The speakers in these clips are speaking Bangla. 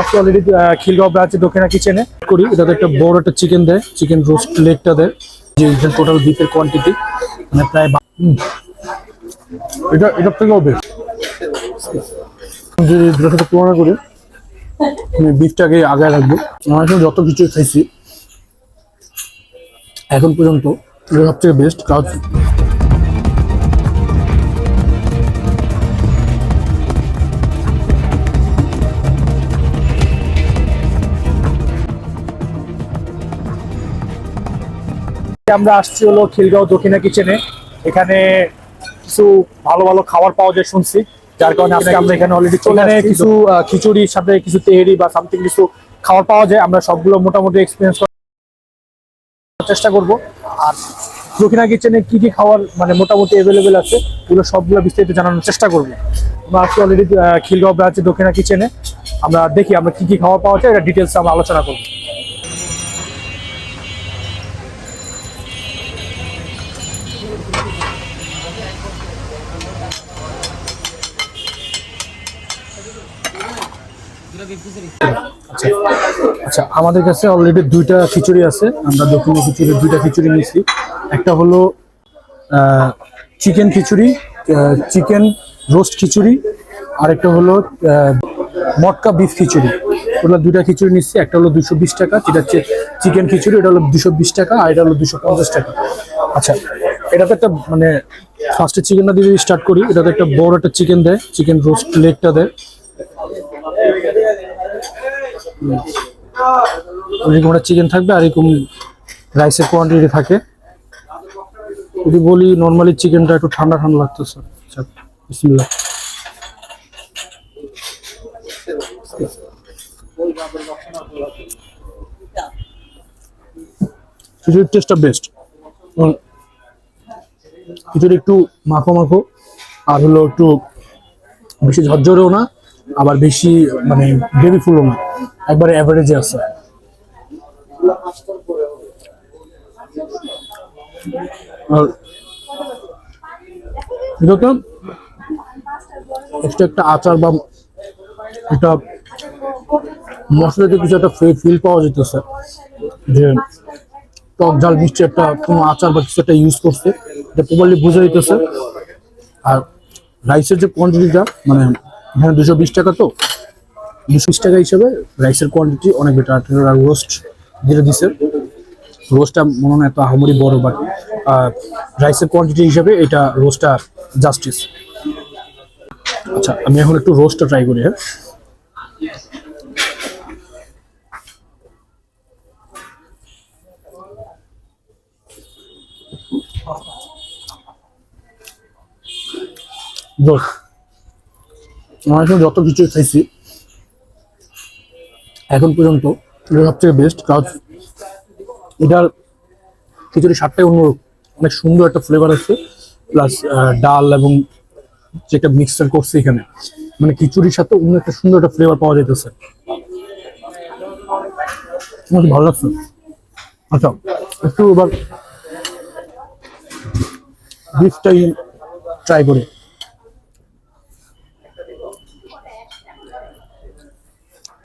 আজকে অলরেডি খিলগাঁও ব্রাঞ্চে দক্ষিণা কিচেনে করি। এটাতে একটা বড় একটা চিকেন দেয়। চিকেন রোস্ট লেগটা দেয়। যে টোটাল বিফের কোয়ান্টিটি মানে প্রায় এটা, এটার থেকেও বেশ। যদি দুটোর সাথে তুলনা করি, আমি বিফটাকে আগে রাখব। আমার এখানে যত কিছু খাইছি, এখন পর্যন্ত এটা সবথেকে বেস্ট কারণ আমরা আসছি হলো খিলগাঁও দক্ষিণা কিচেনে এখানে কিছু ভালো ভালো খাবার পাওয়া যায় শুনছি। যার কারণে আজকে আমরা এখানে অলরেডি চলে কিছু খিচুড়ির সাথে কিছু তেহেরি বা সামথিং কিছু খাবার পাওয়া যায়। আমরা সবগুলো মোটামুটি এক্সপিরিয়েন্স করার চেষ্টা করব। আর দক্ষিণা কিচেনে কি কি খাবার মানে মোটামুটি অ্যাভেলেবেল আছে এগুলো সবগুলো বিস্তারিত জানানোর চেষ্টা করব। আমরা আজকে অলরেডি খিলগাঁও ব্রাঞ্চে দক্ষিণা কিচেনে আমরা দেখি আমরা কি কি খাবার পাওয়া যায় এটা ডিটেলস আমরা আলোচনা করব। আচ্ছা। আচ্ছা আমাদের কাছে অলরেডি দুইটা খিচুড়ি আছে। আমরা দক্ষিণে খিচুড়ি, দুইটা খিচুড়ি নিয়েছি। একটা হলো chicken khichuri chicken roast khichuri আর একটা হলো মটকা বিফ খিচুড়ি। ওগুলো দুইটা খিচুড়ি নিচ্ছি একটা হলো দুশো টাকা, যেটা হচ্ছে চিকেন খিচুড়ি, এটা হলো দুশো টাকা, আর এটা হলো দুশো টাকা। আচ্ছা এটাতে একটা মানে ফার্স্টে চিকেনটা দিয়ে স্টার্ট করি, এটাতে একটা বড় একটা চিকেন দেয় চিকেন রোস্ট লেগটা দেয়। চিকেন থাকবে আর এরকম রাইসের কোয়ান্টিটি থাকে। যদি বলি নর্মালি চিকেনটা একটু ঠান্ডা ঠান্ডা লাগতেছে আচ্ছা বিসমিল্লাহ। খিচুড়ির টেস্টটা বেস্ট খিচুড়ি একটু মাখো মাখো, আর হলো একটু বেশি ঝরঝরেও না, আবার বেশি মানে বেবি ফুলও না। একবারে অ্যাভারেজে আছে। আর এটাতে এক্সট্রা একটা আচার বা একটা মশলাতে কিছু একটা ফিল পাওয়া যেতেছে। যে টক, ঝাল, মিষ্টি একটা কোনো আচার বা কিছু একটা ইউজ করছে। প্রপারলি বোঝা যেতেছে আর রাইসের যে কোয়ান্টিটিটা মানে এখানে দুশো বিশ টাকা তো, দুশো বিশ টাকা হিসেবে রাইসের কোয়ান্টিটি অনেক বেটার আর রোস্ট যেটা দিছে রোস্টটা মনে হয় এত আহামরি বড় বাট রাইসের কোয়ান্টিটি হিসেবে এটা রোস্টটা জাস্টিস আচ্ছা আমি এখন একটু রোস্টটা ট্রাই করি হ্যাঁ? আমার যত কিছু খাইছি এখন পর্যন্ত এটা সবথেকে বেস্ট কারণ এটার খিচুড়ি স্বাদটাই অন্যরকম। অনেক সুন্দর একটা ফ্লেভার আছে প্লাস ডাল এবং যেটা মিক্সচার করছে এখানে মানে খিচুড়ির সাথে অন্য একটা সুন্দর একটা ফ্লেভার পাওয়া যাইতেছে। ভালো লাগছে? আচ্ছা একটু এবার ট্রাই করি।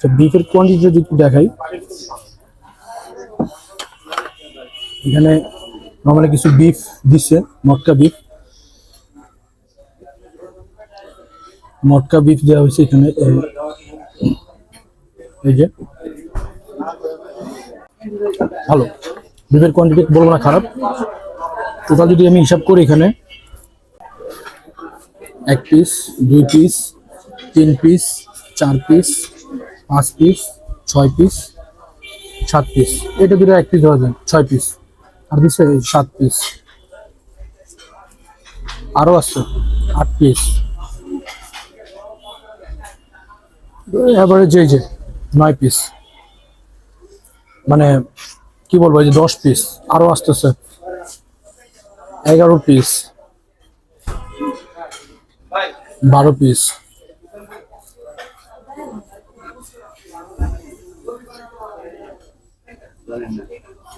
আচ্ছা বিফের কোয়ান্টিটি যদি একটু দেখাই, এখানে নর্মালি কিছু বিফ দিচ্ছে মটকা বিফ মটকা বিফ দেওয়া হয়েছে এখানে এই যে। ভালো। বিফের কোয়ান্টিটি বলব না খারাপ। টোটাল যদি আমি হিসাব করি এখানে, এক পিস দুই পিস তিন পিস চার পিস পাঁচ পিস ছয় পিস সাত পিস এটা দুটো এক পিস যায় ছয় পিস আর দিচ্ছে সাত পিস আরও আছে, আট পিস এভারেজ এই যে নয় পিস মানে কি বলব, এই যে দশ পিস আরও আসতেছে। এগারো পিস বারো পিস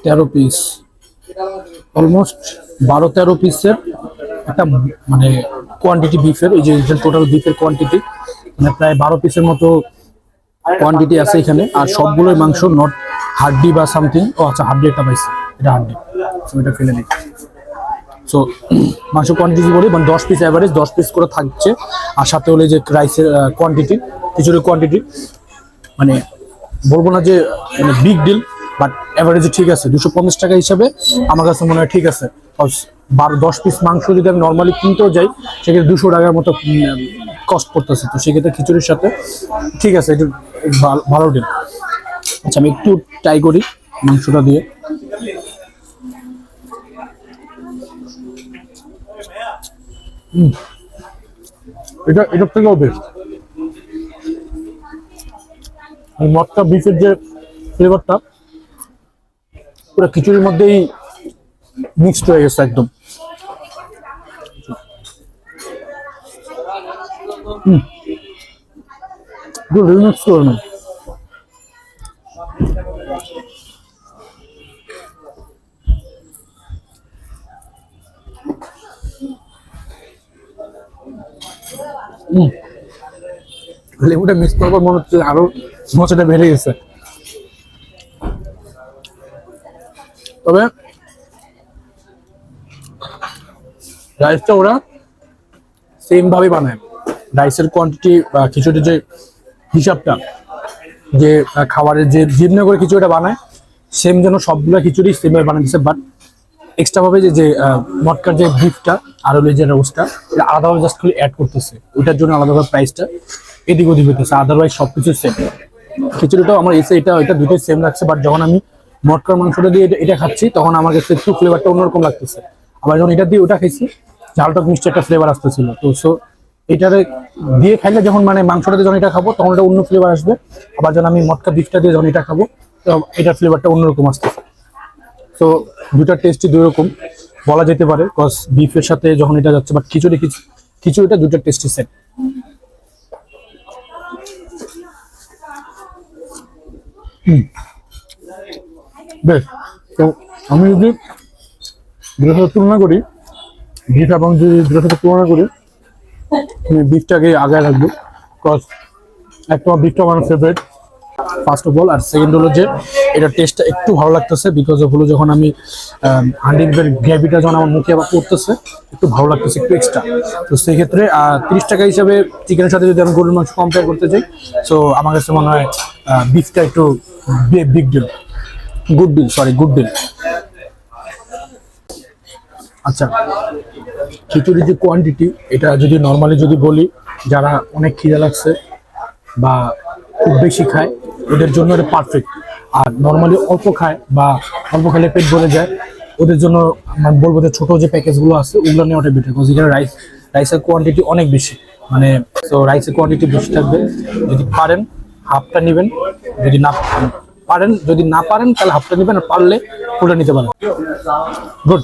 তেরো পিস অলমোস্ট বারো, তেরো পিসের একটা মানে কোয়ান্টিটি বিফের এই যে টোটাল বিফের কোয়ান্টিটি মানে প্রায় বারো পিসের মতো কোয়ান্টিটি আছে এখানে। আর সবগুলোই মাংস নট হাড্ডি বা সামথিং ও আচ্ছা হাড্ডি একটা পাইছি। এটা হাড্ডি। এটা ফেলে দিই। সো মাংস কোয়ান্টিটি বলি মানে দশ পিস অ্যাভারেজ দশ পিস করে থাকছে। আর সাথে হলে যে রাইসের কোয়ান্টিটি খিচুড়ির কোয়ান্টিটি মানে বলব না যে মানে বিগ ডিল অ্যাভারেজে ঠিক আছে, দুশো পঞ্চাশ টাকা হিসাবে আমার কাছে মনে হয় ঠিক আছে। বারো, দশ পিস মাংস যদি আমি নর্মালি কিনতেও যাই, সেক্ষেত্রে দুশো টাকার মতো কস্ট পড়তেছে। তো সেক্ষেত্রে খিচুড়ির সাথে ঠিক আছে এটা ভালো- ডিল আচ্ছা আমি একটু ট্রাই করি মাংসটা দিয়ে। এটা, এটার থেকেও বেস্ট মটকা বিফের যে ফ্লেভারটা পুরো খিচুড়ির মধ্যেই মিক্সড হয়ে গেছে একদম। লেবুটা মিক্স করার পর মনে হচ্ছে আরও মজাটা বেড়ে গেছে। তবে রাইসটা ওরা সেম ভাবে বানায়। রাইসের কোয়ান্টিটি বা খিচুড়ির যে হিসাবটা, যে খাবারের যে যেমনি করে খিচুড়িটা বানায় সেম যেন সবগুলো খিচুড়ি সেম ভাবে বানাইছে বাট এক্সট্রা ভাবে যে যে মটকার যে বিফটা আর হলো যে রোস্টটা এটা আলাদাভাবে জাস্ট খালি অ্যাড করতেছে। ওইটার জন্য আলাদাভাবে প্রাইসটা এদিক ওদিক হইতেছে আদারওয়াইজ সবকিছু সেম খিচুড়িটাও আমার এসে এটা এটা দুটোই সেম লাগছে বাট যখন আমি মটকার মাংসটা দিয়ে এটা- খাচ্ছি, তখন আমার কাছে একটু ফ্লেভারটা অন্যরকম লাগতেছে। আবার যখন এটা দিয়ে ওটা খাইছি ঝালটক মিষ্টি একটা ফ্লেভার আসতেছিল। তো সো এটারে দিয়ে খাইলে যখন মানে মাংসটাতে যখন এটা খাব, তখন এটা অন্য ফ্লেভার আসবে। আবার যখন আমি মটকা বিফটা দিয়ে যখন এটা খাব এটার ফ্লেভারটা অন্যরকম আসতেছে। তো দুটার টেস্টই দুই রকম বলা যেতে পারে কজ বিফের সাথে যখন এটা যাচ্ছে বাট খিচুড়ি খিচ- খিচুড়িটা দুটার টেস্টই সেম বেশ, তো আমি যদি সাথে তুলনা করি বিফ এবং যদি দুটোর তুলনা করি, আমি বিফটাকে আগে রাখব। কজ একটা বিফটা আমার ফেভারিট ফার্স্ট অফ অল আর সেকেন্ড হলো যে এটা টেস্টটা একটু ভালো লাগতেছে বিকজ অফ হলো যখন আমি হান্ডি বিফের গ্রেভিটা যখন আমার মুখে আবার পড়তেছে, একটু ভালো লাগতেছে, একটু এক্সট্রা তো সেই ক্ষেত্রে তিরিশ টাকা হিসাবে চিকেনের সাথে যদি আমি গরুর মাংস কম্পেয়ার করতে চাই সো আমার কাছে মনে হয় বিফটা একটু big deal good deal sorry good deal আচ্ছা খিচুড়ির যে কোয়ান্টিটি এটা যদি নর্মালি যদি বলি, যারা অনেক খিদে লাগছে বা খুব বেশি খায়, ওদের জন্য এটা পারফেক্ট আর নর্মালি অল্প খায় বা অল্প খেলে পেট ভরে যায়, ওদের জন্য আমি বলব যে ছোটো যে প্যাকেজগুলো আছে, ওগুলো নেওয়া ওটা বেটার বিকজ এখানে রাইস রাইসের কোয়ান্টিটি অনেক বেশি। মানে তো রাইসের কোয়ান্টিটি বেশি থাকবে। যদি পারেন হাফটা নেবেন, যদি না পারেন যদি না পারেন তাহলে হাফটা নেবেন আর পারলে ফুলটা নিতে পারেন। গুড